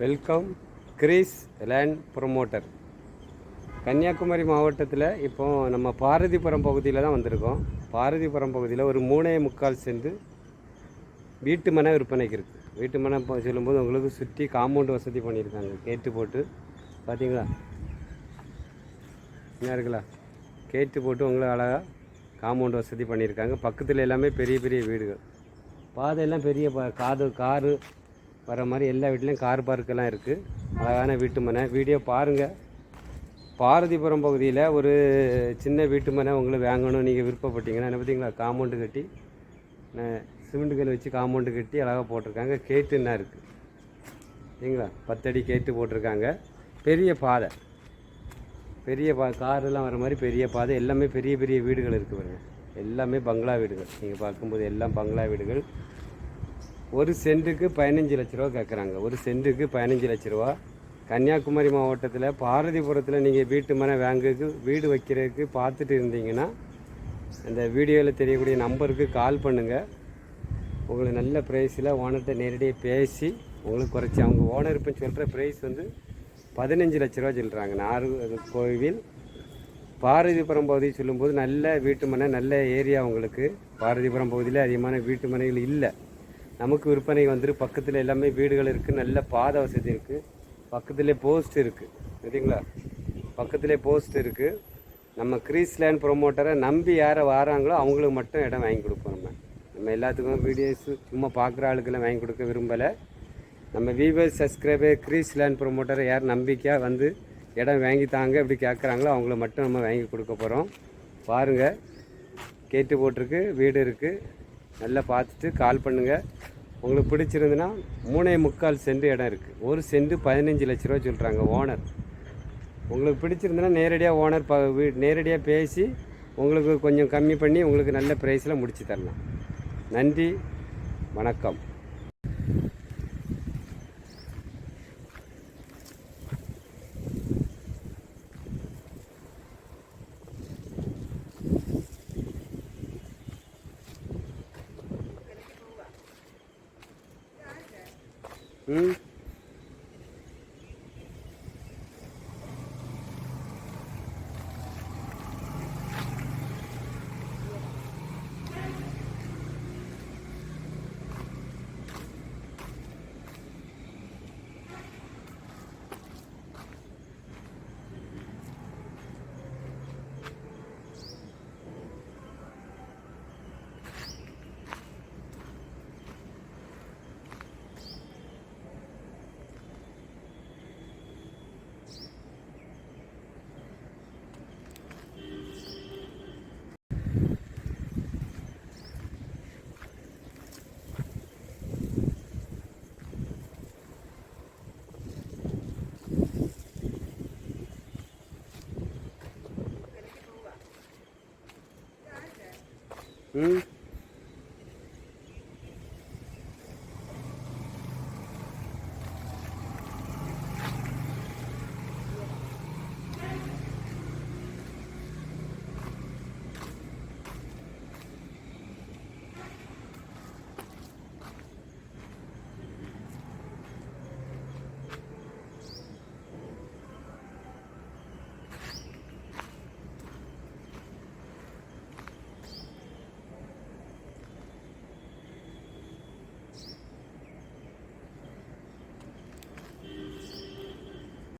Welcome Grace land promoter. Kanyakumari மாவட்டத்தில் இப்போ நம்ம பாரதிபுரம் பகுதியில் தான் வந்திருக்கோம். பாரதிபுரம் பகுதியில் ஒரு மூணே முக்கால் சென்று வீட்டு மனை விற்பனைக்கு இருக்குது வீட்டு மனை சொல்லும்போது உங்களுக்கு சுற்றி காம்பவுண்ட் வசதி பண்ணியிருக்காங்க. கேட்டு போட்டு பார்த்தீங்களா என்ன இருக்குல்ல? கேட்டு போட்டு உங்களை அழகாக காம்பவுண்ட் வசதி பண்ணியிருக்காங்க. பக்கத்தில் எல்லாமே பெரிய பெரிய வீடுகள். பாதையெல்லாம் பெரிய பா காது காரு வர மாதிரி எல்லா வீட்லேயும் கார் பார்க்கெல்லாம் இருக்குது அழகான வீட்டு மனை. வீடியோ பாருங்கள் பாரதிபுரம் பகுதியில் ஒரு சின்ன வீட்டு மனை உங்களுக்கு வாங்கணும் நீங்கள் விருப்பப்பட்டீங்கன்னா என்ன பார்த்தீங்களா காம்பவுண்டு கட்டி சிமெண்ட் கல் வச்சு காம்பவுண்டு கட்டி அழகாக போட்டிருக்காங்க. கேட்டுன்னா இருக்குது சரிங்களா பத்தடி கேட்டு போட்டிருக்காங்க. பெரிய பாதை. பெரிய பா காரெல்லாம் வர மாதிரி பெரிய பாதை. எல்லாமே பெரிய பெரிய வீடுகள் இருக்குது பாருங்கள் எல்லாமே பங்களா வீடுகள். நீங்கள் பார்க்கும்போது எல்லாம் பங்களா வீடுகள். ஒரு சென்ட்டுக்கு பதினஞ்சு லட்ச ரூபா கேட்குறாங்க ஒரு சென்ட்டுக்கு பதினஞ்சு லட்ச ரூபா. கன்னியாகுமரி மாவட்டத்தில் பாரதிபுரத்தில் நீங்கள் வீட்டு மனை வாங்குறதுக்கு வீடு வைக்கிறதுக்கு பார்த்துட்டு இருந்தீங்கன்னா அந்த வீடியோவில் தெரியக்கூடிய நம்பருக்கு கால் பண்ணுங்கள் உங்களுக்கு நல்ல ப்ரைஸில் ஓனர்கிட்ட நேரடியாக பேசி உங்களுக்கு குறைச்சி அவங்க ஓனர் இப்போ சொல்கிற ப்ரைஸ் வந்து பதினஞ்சு லட்ச ரூபா சொல்கிறாங்க நார் கோவில் பாரதிபுரம் பகுதி சொல்லும்போது நல்ல வீட்டு மனை நல்ல ஏரியா உங்களுக்கு. பாரதிபுரம் பகுதியில் அதிகமான வீட்டு மனைகள் இல்லை. நமக்கு விற்பனை வந்துட்டு பக்கத்தில் எல்லாமே வீடுகள் இருக்குது நல்ல பாதை வசதி இருக்குது பக்கத்துலேயே போஸ்ட் இருக்குது சரிங்களா? பக்கத்துலேயே போஸ்ட் இருக்குது நம்ம கிரீஸ் லேண்ட் ப்ரொமோட்டரை நம்பி யாரை வராங்களோ அவங்களுக்கு மட்டும் இடம் வாங்கி கொடுப்போம் நம்ம. நம்ம எல்லாத்துக்கும் வீடியோஸ் சும்மா பார்க்குற ஆளுக்கெல்லாம் வாங்கி கொடுக்க விரும்பலை. நம்ம வியூவர்ஸ் சப்ஸ்கிரைபர் கிரீஸ் லேண்ட் ப்ரொமோட்டரை யார் நம்பிக்கையாக வந்து இடம் வாங்கி தாங்க இப்படி கேட்குறாங்களோ அவங்கள மட்டும் நம்ம வாங்கி கொடுக்க போகிறோம் பாருங்கள் கேட்டு போட்டிருக்கு. வீடு இருக்குது நல்லா பார்த்துட்டு கால் பண்ணுங்கள் உங்களுக்கு பிடிச்சிருந்துன்னா மூணே முக்கால் சென்ட் இடம் இருக்குது ஒரு சென்ட் பதினஞ்சு லட்ச ரூபா சொல்கிறாங்க ஓனர். உங்களுக்கு பிடிச்சிருந்துன்னா நேரடியாக ஓனர் ப வீ நேரடியாக பேசி உங்களுக்கு கொஞ்சம் கம்மி பண்ணி உங்களுக்கு நல்ல ப்ரைஸில் முடித்து தரலாம். நன்றி வணக்கம். হুম হুম